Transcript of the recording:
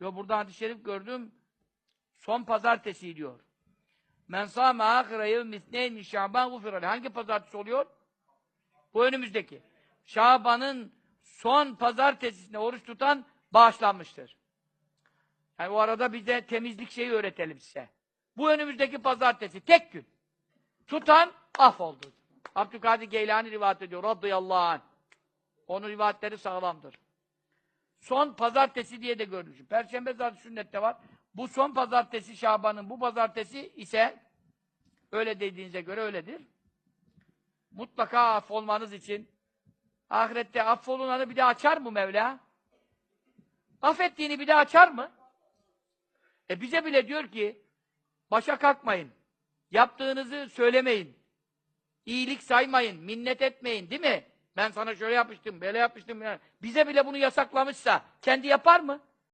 Yo burada hadis-i şerif gördüm. Son pazartesi diyor. Men sâme âhire yevm isneyn min şaban gufirale. Hangi pazartesi oluyor? Bu önümüzdeki. Şaban'ın son pazartesisinde oruç tutan bağışlanmıştır. Yani o arada bize temizlik şeyi öğretelim size. Bu önümüzdeki pazartesi tek gün. Tutan affoldu. Abdülkadir Geylani rivayet ediyor. Radıyallahu anh. Onun rivayetleri sağlamdır. Son pazartesi diye de görmüşüm. Perşembe zaten sünnette var. Bu son pazartesi Şaban'ın bu pazartesi ise öyle dediğinize göre öyledir. Mutlaka affolmanız için ahirette affolunanı bir de açar mı Mevla? Affettiğini bir de açar mı? E bize bile diyor ki başa kalkmayın. Yaptığınızı söylemeyin. İyilik saymayın, minnet etmeyin değil mi? Ben sana şöyle yapmıştım, böyle yapmıştım. ya. Bize bile bunu yasaklamışsa kendi yapar mı?